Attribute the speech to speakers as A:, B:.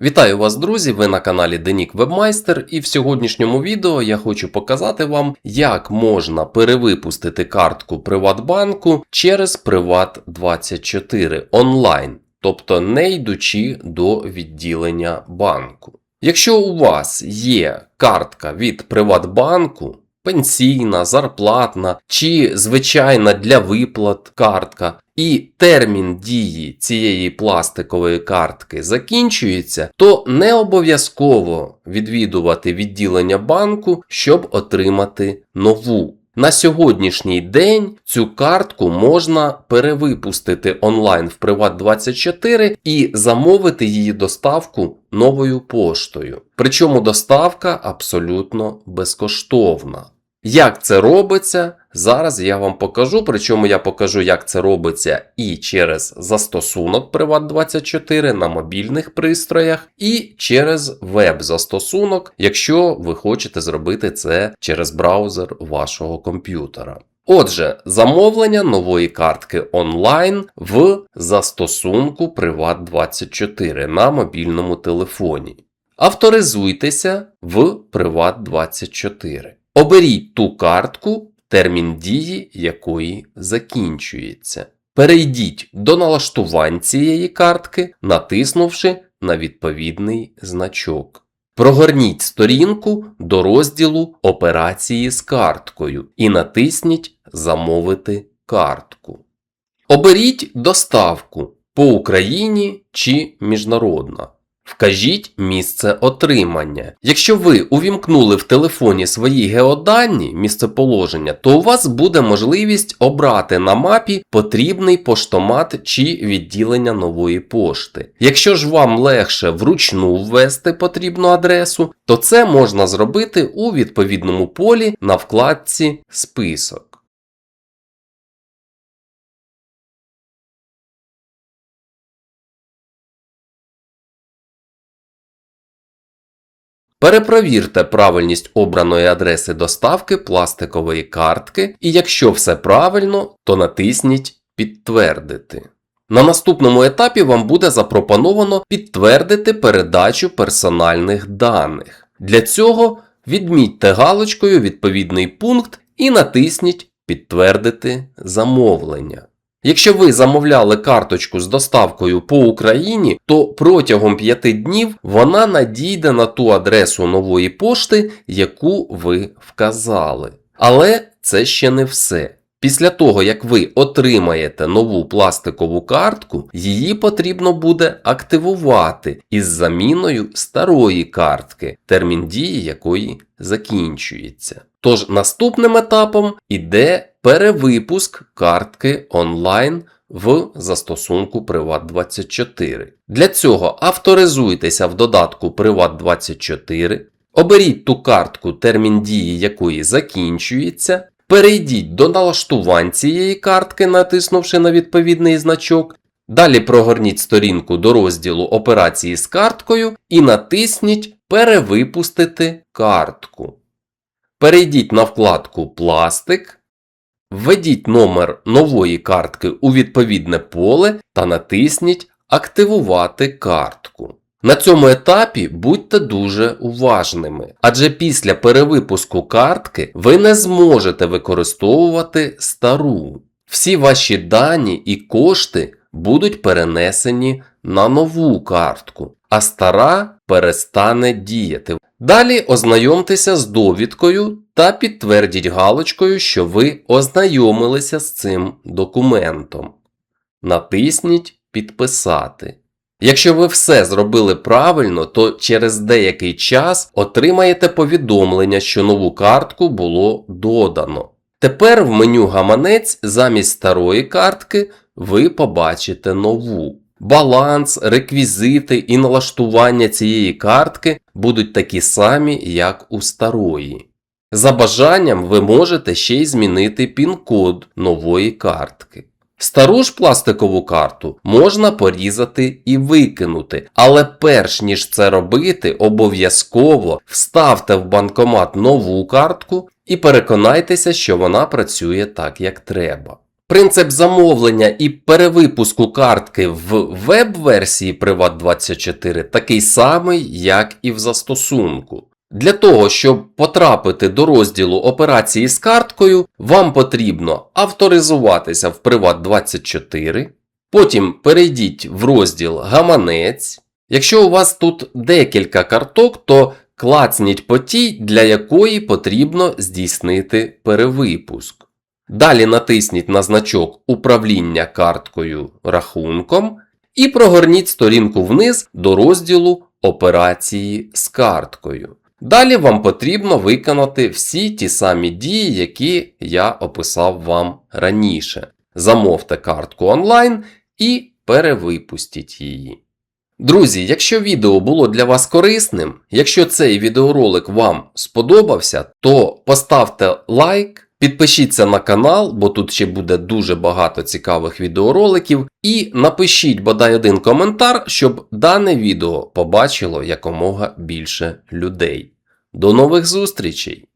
A: Вітаю вас, друзі! Ви на каналі Денік Вебмайстер, і в сьогоднішньому відео я хочу показати вам, як можна перевипустити картку Приватбанку через Приват24 онлайн, тобто не йдучи до відділення банку. Якщо у вас є картка від Приватбанку, пенсійна, зарплатна чи звичайна для виплат картка, і термін дії цієї пластикової картки закінчується, то не обов'язково відвідувати відділення банку, щоб отримати нову. На сьогоднішній день цю картку можна перевипустити онлайн в Приват24 і замовити її доставку новою поштою. Причому доставка абсолютно безкоштовна. Як це робиться? Зараз я вам покажу, причому я покажу, як це робиться і через застосунок Приват24 на мобільних пристроях, і через веб-застосунок, якщо ви хочете зробити це через браузер вашого комп'ютера. Отже, замовлення нової картки онлайн в застосунку Приват24 на мобільному телефоні. Авторизуйтеся в Приват24. Оберіть ту картку, термін дії якої закінчується. Перейдіть до налаштувань цієї картки, натиснувши на відповідний значок. Прогорніть сторінку до розділу Операції з карткою і натисніть Замовити картку. Оберіть доставку по Україні чи міжнародна. Вкажіть місце отримання. Якщо ви увімкнули в телефоні свої геодані місцеположення, то у вас буде можливість обрати на мапі потрібний поштомат чи відділення нової пошти. Якщо ж вам легше вручну ввести потрібну адресу, то це можна зробити у відповідному полі на вкладці Список. Перепровірте правильність обраної адреси доставки пластикової картки, і якщо все правильно, то натисніть Підтвердити. На наступному етапі вам буде запропоновано підтвердити передачу персональних даних. Для цього відмітьте галочкою відповідний пункт і натисніть Підтвердити замовлення. Якщо ви замовляли карточку з доставкою по Україні, то протягом 5 днів вона надійде на ту адресу нової пошти, яку ви вказали. Але це ще не все. Після того, як ви отримаєте нову пластикову картку, її потрібно буде активувати із заміною старої картки, термін дії якої закінчується. Тож наступним етапом іде перевипуск картки онлайн в застосунку Приват24. Для цього авторизуйтеся в додатку Приват24, оберіть ту картку, термін дії якої закінчується. Перейдіть до налаштувань цієї картки, натиснувши на відповідний значок. Далі прогорніть сторінку до розділу Операції з карткою і натисніть Перевипустити картку. Перейдіть на вкладку Пластик, введіть номер нової картки у відповідне поле та натисніть Активувати картку. На цьому етапі будьте дуже уважними, адже після перевипуску картки ви не зможете використовувати стару. Всі ваші дані і кошти будуть перенесені на нову картку, а стара перестане діяти. Далі ознайомтеся з довідкою та підтвердіть галочкою, що ви ознайомилися з цим документом. Натисніть Підписати. Якщо ви все зробили правильно, то через деякий час отримаєте повідомлення, що нову картку було додано. Тепер в меню гаманець замість старої картки ви побачите нову. Баланс, реквізити і налаштування цієї картки будуть такі самі, як у старої. За бажанням ви можете ще й змінити пін-код нової картки. Стару ж пластикову карту можна порізати і викинути, але перш ніж це робити, обов'язково вставте в банкомат нову картку і переконайтеся, що вона працює так, як треба. Принцип замовлення і перевипуску картки в веб-версії Privat24 такий самий, як і в застосунку. Для того, щоб потрапити до розділу операції з карткою, вам потрібно авторизуватися в Privat24, потім перейдіть в розділ Гаманець. Якщо у вас тут декілька карток, то клацніть по тій, для якої потрібно здійснити перевипуск. Далі натисніть на значок Управління карткою рахунком і прогорніть сторінку вниз до розділу Операції з карткою. Далі вам потрібно виконати всі ті самі дії, які я описав вам раніше. Замовте картку онлайн і перевипустіть її. Друзі, якщо відео було для вас корисним, якщо цей відеоролик вам сподобався, то поставте лайк. Підпишіться на канал, бо тут ще буде дуже багато цікавих відеороликів. І напишіть бодай один коментар, щоб дане відео побачило якомога більше людей. До нових зустрічей!